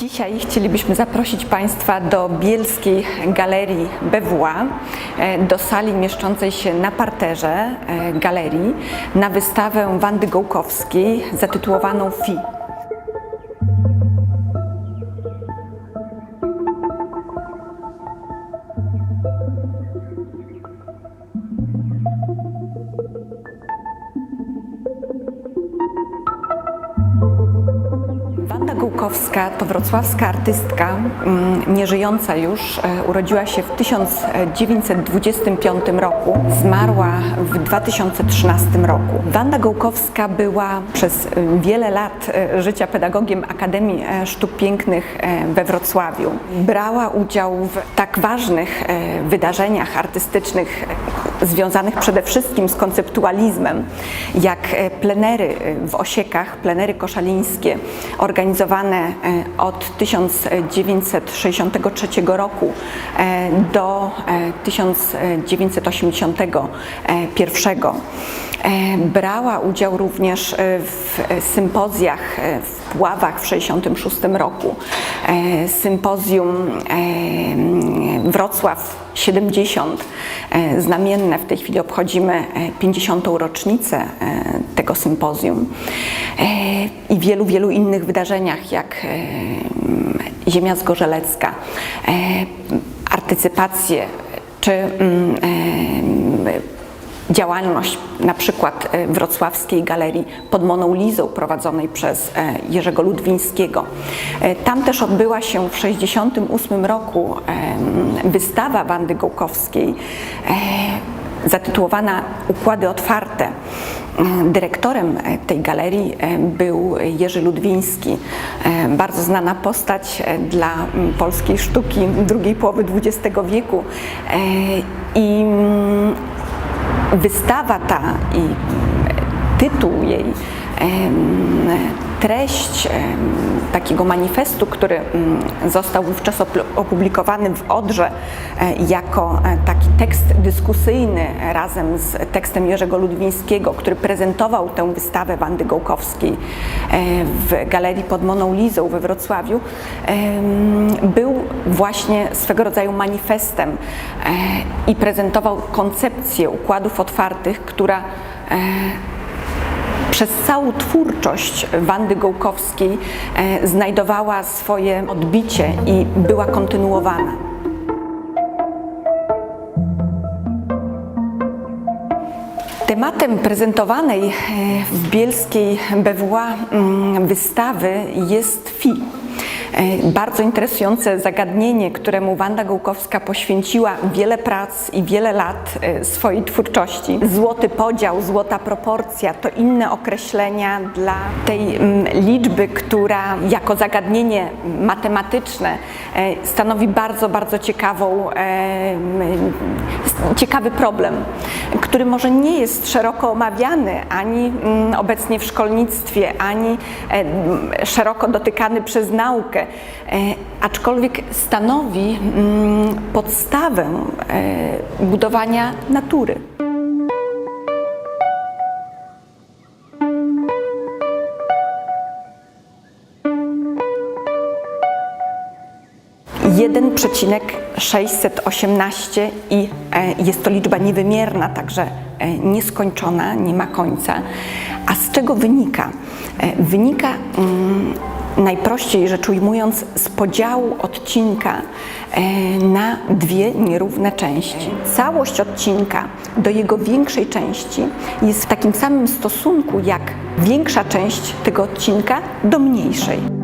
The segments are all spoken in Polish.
Dzisiaj chcielibyśmy zaprosić Państwa do Bielskiej Galerii BWA, e, do sali mieszczącej się na parterze e, galerii, na wystawę Wandy Gołkowskiej zatytułowaną FI. Gołkowska to wrocławska artystka, mm, nieżyjąca już. e, Urodziła się w 1925 roku, zmarła w 2013 roku. Wanda Gołkowska była przez e, wiele lat e, życia pedagogiem Akademii e, Sztuk Pięknych we Wrocławiu. Brała udział w tak ważnych wydarzeniach artystycznych związanych przede wszystkim z konceptualizmem, jak e, plenery e, w Osiekach, plenery koszalińskie, organizowane e, od 1963 roku do e, 1981. E, Brała udział również e, w sympozjach e, w Puławach w 1966 roku, sympozjum Wrocław 70, e, znamienne, w tej chwili obchodzimy e, 50. rocznicę tego sympozjum. I wielu, wielu innych wydarzeniach, jak Ziemia Zgorzelecka, artycypacje czy działalność na przykład e, wrocławskiej galerii pod Moną Lizą prowadzonej przez e, Jerzego Ludwińskiego. E, Tam też odbyła się w 1968 roku wystawa Wandy Gołkowskiej zatytułowana Układy otwarte. Dyrektorem tej galerii był Jerzy Ludwiński, bardzo znana postać dla polskiej sztuki drugiej połowy XX wieku. I Wystawa ta i tytuł jej, treść takiego manifestu, który został wówczas opublikowany w Odrze e, jako e, taki tekst dyskusyjny razem z tekstem Jerzego Ludwińskiego, który prezentował tę wystawę Wandy Gołkowskiej e, w Galerii pod Moną Lizą we Wrocławiu, był właśnie swego rodzaju manifestem i prezentował koncepcję układów otwartych, która przez całą twórczość Wandy Gołkowskiej e, znajdowała swoje odbicie i była kontynuowana. Tematem prezentowanej e, w bielskiej BWA mm, wystawy jest FI. E, Bardzo interesujące zagadnienie, któremu Wanda Gołkowska poświęciła wiele prac i wiele lat e, swojej twórczości. Złoty podział, złota proporcja to inne określenia dla tej mm, liczby, która jako zagadnienie matematyczne e, stanowi bardzo, bardzo ciekawą, ciekawy problem, który może nie jest szeroko omawiany ani mm, obecnie w szkolnictwie, ani szeroko dotykany przez naukę, e, aczkolwiek stanowi mm, podstawę e, budowania natury. Jeden przecinek 618 i e, jest to liczba niewymierna, także nieskończona, nie ma końca. A z czego wynika? Wynika mm, najprościej rzecz ujmując z podziału odcinka e, na dwie nierówne części. Całość odcinka do jego większej części jest w takim samym stosunku jak większa część tego odcinka do mniejszej.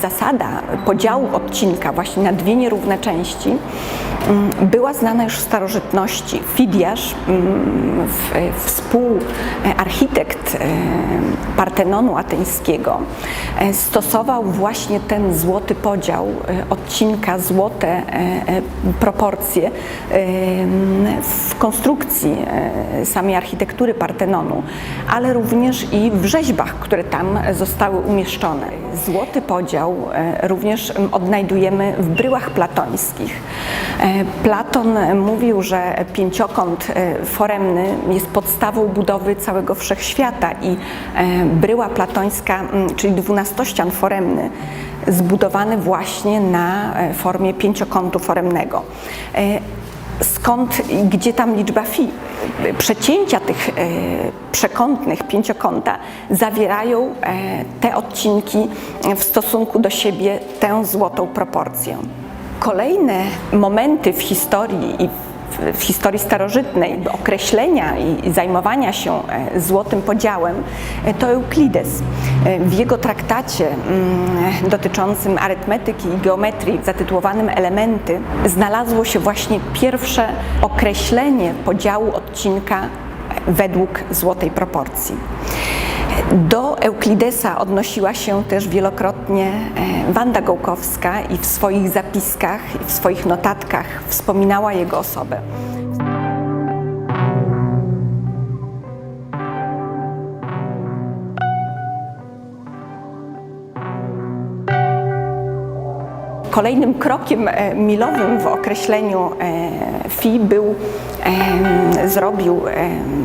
Zasada podziału odcinka właśnie na dwie nierówne części mm, była znana już w starożytności. Fidiasz, mm, współarchitekt e, Partenonu ateńskiego, e, stosował właśnie ten złoty podział e, odcinka, złote proporcje e, w konstrukcji samej architektury Partenonu, ale również i w rzeźbach, które tam zostały umieszczone. Złoty podział e, również odnajdujemy w bryłach platońskich. E, Platon e, mówił, że pięciokąt foremny jest podstawą budowy całego wszechświata i bryła platońska, czyli dwunastościan foremny, zbudowany właśnie na formie pięciokątu foremnego. Skąd gdzie tam liczba fi? Przecięcia tych e, przekątnych pięciokąta zawierają e, te odcinki w stosunku do siebie tę złotą proporcję. Kolejne momenty w historii i w- historii starożytnej określenia i zajmowania się e, złotym podziałem e, to Euklides. E, W jego traktacie mm, dotyczącym arytmetyki i geometrii zatytułowanym Elementy znalazło się właśnie pierwsze określenie podziału odcinka według złotej proporcji. Do Euklidesa odnosiła się też wielokrotnie e, Wanda Gołkowska i w swoich zapiskach i w swoich notatkach wspominała jego osobę. Kolejnym krokiem e, milowym w określeniu e, fi był, e, zrobił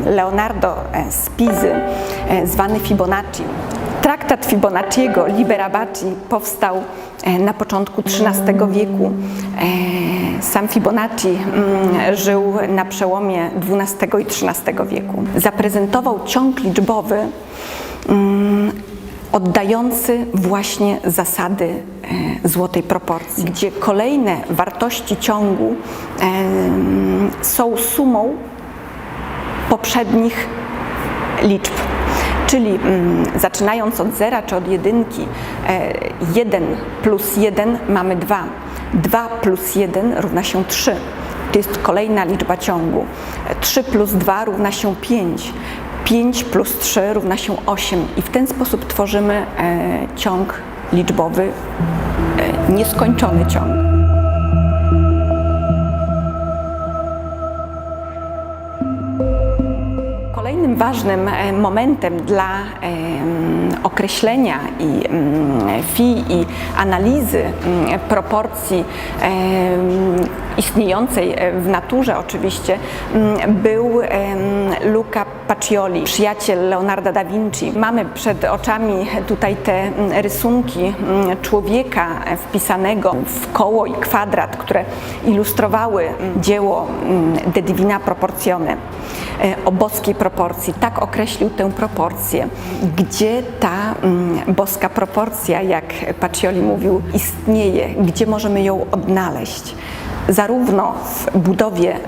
Leonardo z Pizy, zwany Fibonacci. Traktat Fibonacciego, Liber Abaci, powstał na początku XIII wieku. Sam Fibonacci mm, żył na przełomie XII i XIII wieku. Zaprezentował ciąg liczbowy mm, oddający właśnie zasady e, złotej proporcji, gdzie kolejne wartości ciągu em, są sumą poprzednich liczb. Czyli mm, zaczynając od zera czy od jedynki, e, 1 plus 1 mamy 2, 2 plus 1 równa się 3. To jest kolejna liczba ciągu. 3 plus 2 równa się 5. 5 plus 3 równa się 8 i w ten sposób tworzymy e, ciąg liczbowy, e, nieskończony ciąg. Ważnym e, momentem dla określenia i fi i analizy proporcji istniejącej w naturze oczywiście był Luca Pacioli, przyjaciel Leonarda da Vinci. Mamy przed oczami tutaj te rysunki człowieka e, wpisanego w koło i kwadrat, które ilustrowały dzieło De Divina Proportione e, o boskiej proporcji. Tak określił tę proporcję. Gdzie ta mm, boska proporcja, jak Pacioli mówił, istnieje, gdzie możemy ją odnaleźć? Zarówno w budowie e,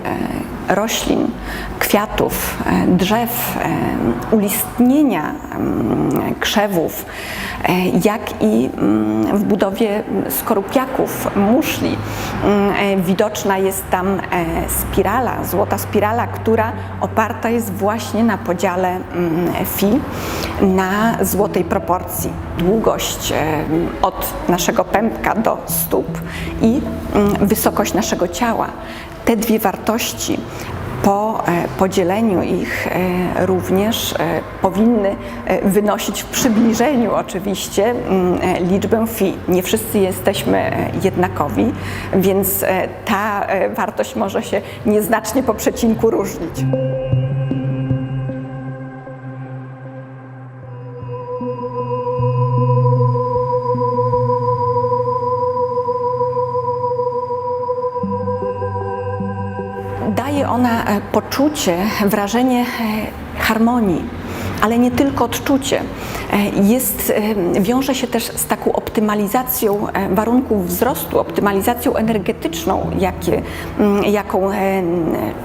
roślin, kwiatów, e, drzew, e, ulistnienia mm, krzewów, e, jak i mm, w budowie skorupiaków, muszli. Mm, Widoczna jest tam spirala, złota spirala, która oparta jest właśnie na podziale mm, fi na złotej proporcji. Długość od naszego pępka do stóp i mm, wysokość naszego ciała. Te dwie wartości po e, podzieleniu ich e, również e, powinny wynosić w przybliżeniu oczywiście mm, liczbę fi. Nie wszyscy jesteśmy jednakowi, więc ta wartość może się nieznacznie po przecinku różnić. Poczucie, wrażenie e, harmonii, ale nie tylko odczucie. E, Jest, e, wiąże się też z taką optymalizacją e, warunków wzrostu, optymalizacją energetyczną, jakie, mm, jaką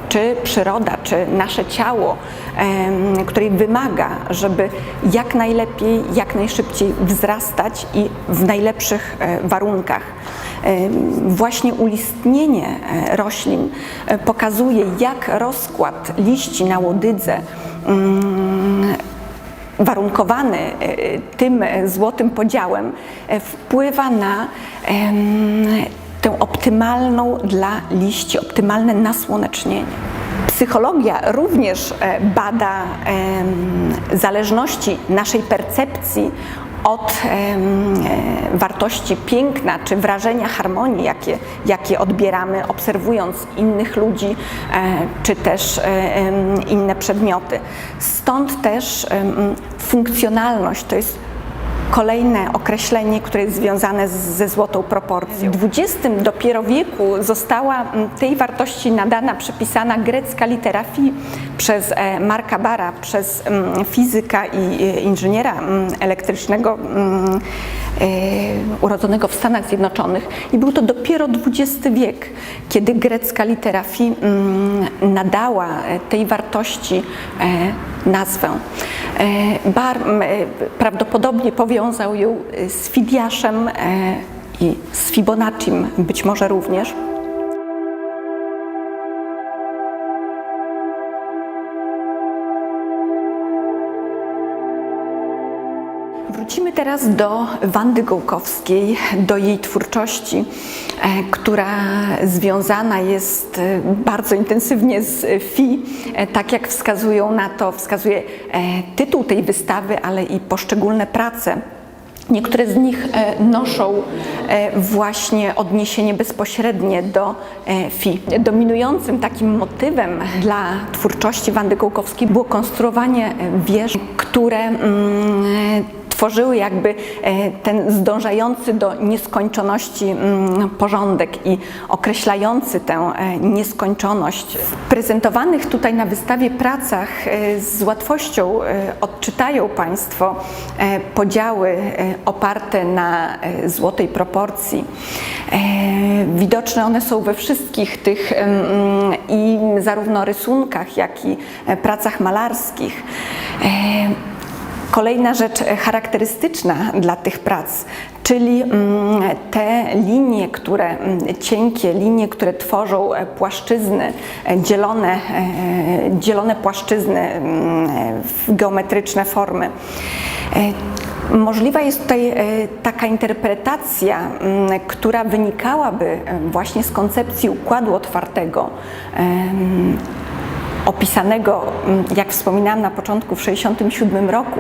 czy przyroda, czy nasze ciało, której wymaga, żeby jak najlepiej, jak najszybciej wzrastać i w najlepszych warunkach. Właśnie ulistnienie roślin pokazuje, jak rozkład liści na łodydze mm, warunkowany e, tym złotym podziałem e, wpływa na tę optymalną dla liści, optymalne nasłonecznienie. Psychologia również e, bada zależności naszej percepcji od e, wartości piękna czy wrażenia harmonii, jakie, jakie odbieramy, obserwując innych ludzi e, czy też e, inne przedmioty. Stąd też funkcjonalność to jest kolejne określenie, które jest związane z, ze złotą proporcją. W XX dopiero wieku została mm, tej wartości nadana, przypisana grecka litera przez e, Marka Bara, przez mm, fizyka i e, inżyniera mm, elektrycznego urodzonego w Stanach Zjednoczonych. I był to dopiero XX wiek, kiedy grecka litera phi mm, nadała e, tej wartości e, nazwę. E, Bar e, prawdopodobnie powiązał ją e, z Fidiaszem e, i z Fibonacim być może również. Wrócimy teraz do Wandy Gołkowskiej, do jej twórczości, e, która związana jest e, bardzo intensywnie z FI, e, tak jak wskazują na to, wskazuje tytuł tej wystawy, ale i poszczególne prace. Niektóre z nich noszą właśnie odniesienie bezpośrednie do FI. Dominującym takim motywem dla twórczości Wandy Gołkowskiej było konstruowanie wież, które mm, tworzyły jakby e, ten zdążający do nieskończoności mm, porządek i określający tę e, nieskończoność. W prezentowanych tutaj na wystawie pracach e, z łatwością odczytają Państwo podziały oparte na złotej proporcji. Widoczne one są we wszystkich tych em, i zarówno rysunkach, jak i pracach malarskich. Kolejna rzecz e, charakterystyczna dla tych prac, czyli mm, te linie, które mm, cienkie linie, które tworzą e, płaszczyzny, e, dzielone, dzielone płaszczyzny mm, w geometryczne formy. Możliwa jest tutaj taka interpretacja, która wynikałaby właśnie z koncepcji układu otwartego. Opisanego, mm, jak wspominałam na początku, w 1967 roku,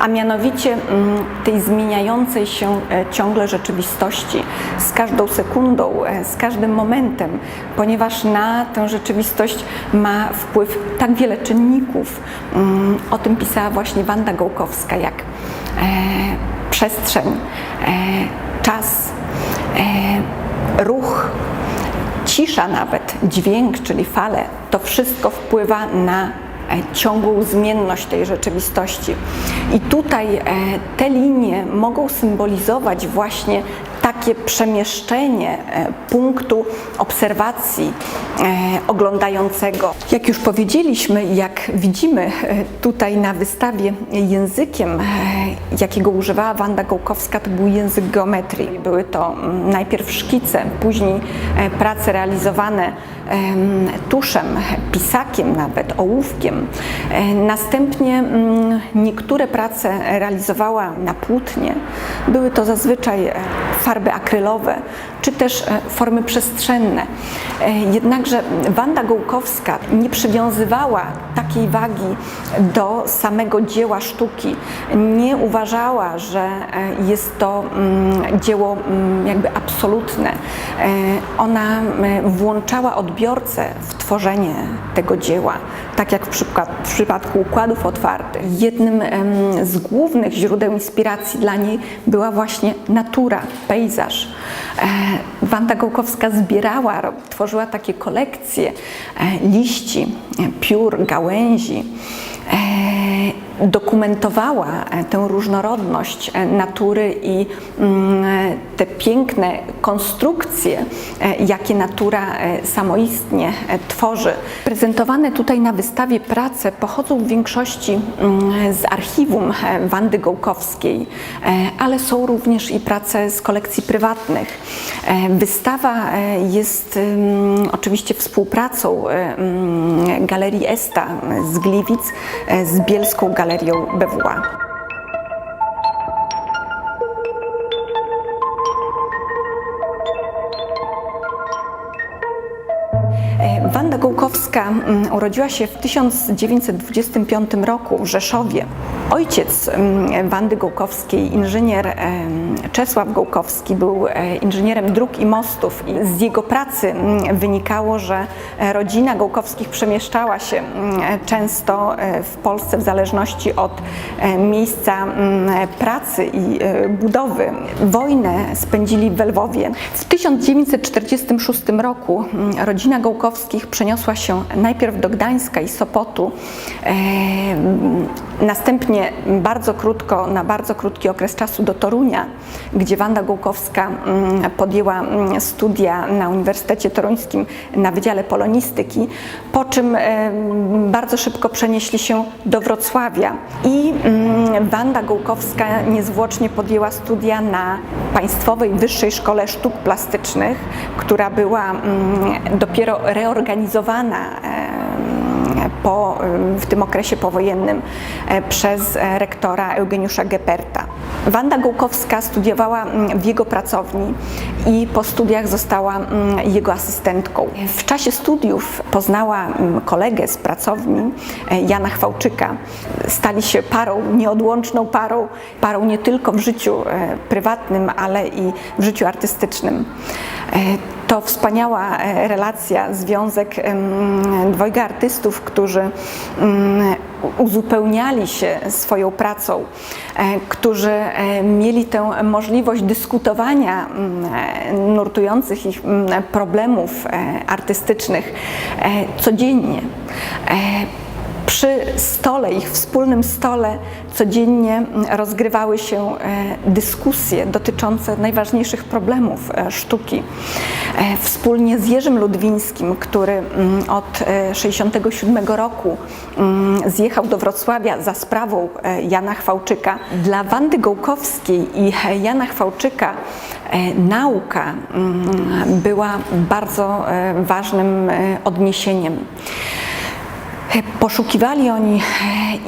a mianowicie mm, tej zmieniającej się e, ciągle rzeczywistości z każdą sekundą, e, z każdym momentem, ponieważ na tę rzeczywistość ma wpływ tak wiele czynników. Mm, O tym pisała właśnie Wanda Gołkowska, jak e, przestrzeń, czas, ruch, cisza nawet, dźwięk, czyli fale, to wszystko wpływa na e, ciągłą zmienność tej rzeczywistości. I tutaj e, te linie mogą symbolizować właśnie takie przemieszczenie e, punktu obserwacji e, oglądającego. Jak już powiedzieliśmy, jak widzimy e, tutaj na wystawie językiem, jakiego używała Wanda Gołkowska, to był język geometrii. Były to mm, najpierw szkice, później prace realizowane em, tuszem, pisakiem nawet, ołówkiem. Następnie mm, niektóre prace realizowała na płótnie. Były to zazwyczaj farby akrylowe, czy też e, formy przestrzenne. E, Jednakże Wanda Gołkowska nie przywiązywała takiej wagi do samego dzieła sztuki. Nie uważała, że e, jest to mm, dzieło mm, jakby absolutne. Ona włączała odbiorcę w tworzenie tego dzieła, tak jak w, w przypadku układów otwartych. Jednym z głównych źródeł inspiracji dla niej była właśnie natura, pejzaż. E, Wanda Gołkowska zbierała, tworzyła takie kolekcje e, liści, e, piór, gałęzi. Dokumentowała e, tę różnorodność e, natury i mm, e, te piękne konstrukcje, jakie natura samoistnie tworzy. Prezentowane tutaj na wystawie prace pochodzą w większości mm, z archiwum Wandy Gołkowskiej, ale są również i prace z kolekcji prywatnych. Wystawa jest ym, oczywiście współpracą Galerii Esta z Gliwic z Bielską Galerią galerią BWA. Mm, urodziła się w 1925 roku w Rzeszowie. Ojciec mm, Wandy Gołkowskiej, inżynier Czesław Gołkowski, był e, inżynierem dróg i mostów i z jego pracy mm, wynikało, że e, rodzina Gołkowskich przemieszczała się często e, w Polsce w zależności od miejsca pracy i budowy. Wojnę spędzili w Lwowie. W 1946 roku rodzina Gołkowskich przeniosła się najpierw do Gdańska i Sopotu, e, następnie bardzo krótko, na bardzo krótki okres czasu do Torunia, gdzie Wanda Gołkowska mm, podjęła mm, studia na Uniwersytecie Toruńskim na Wydziale Polonistyki, po czym e, bardzo szybko przenieśli się do Wrocławia i mm, Wanda Gołkowska niezwłocznie podjęła studia na Państwowej Wyższej Szkole Sztuk Plastycznych, która była dopiero reorganizowana po, w tym okresie powojennym e, przez e, rektora Eugeniusza Geperta. Wanda Gołkowska studiowała w jego pracowni i po studiach została jego asystentką. W czasie studiów poznała kolegę z pracowni, e, Jana Chwałczyka. Stali się parą, nieodłączną parą, parą nie tylko w życiu e, prywatnym, ale i w życiu artystycznym. E, To wspaniała e, relacja, związek dwojga artystów, którzy mm, uzupełniali się swoją pracą, e, którzy mieli tę możliwość dyskutowania mm, nurtujących ich mm, problemów artystycznych codziennie. Przy stole, ich wspólnym stole codziennie rozgrywały się e, dyskusje dotyczące najważniejszych problemów e, sztuki. E, Wspólnie z Jerzym Ludwińskim, który mm, od 1967 roku mm, zjechał do Wrocławia za sprawą Jana Chwałczyka. Dla Wandy Gołkowskiej i Jana Chwałczyka nauka mm, była bardzo ważnym odniesieniem. Poszukiwali oni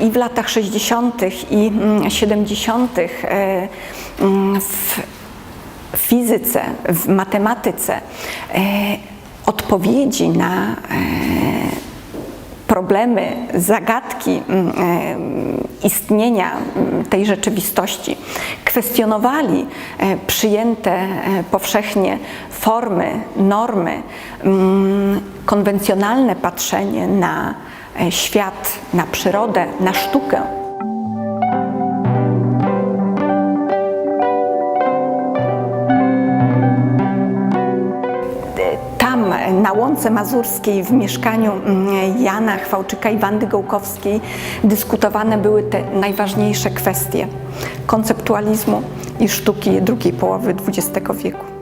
e, i w latach 60. i mm, 70. e, mm, w fizyce, w matematyce e, odpowiedzi na e, problemy, zagadki mm, e, istnienia mm, tej rzeczywistości. Kwestionowali e, przyjęte e, powszechnie formy, normy, mm, konwencjonalne patrzenie na e, świat, na przyrodę, na sztukę. Tam, na Łące Mazurskiej, w mieszkaniu mm, Jana Chwałczyka i Wandy Gołkowskiej, dyskutowane były te najważniejsze kwestie konceptualizmu i sztuki drugiej połowy XX wieku.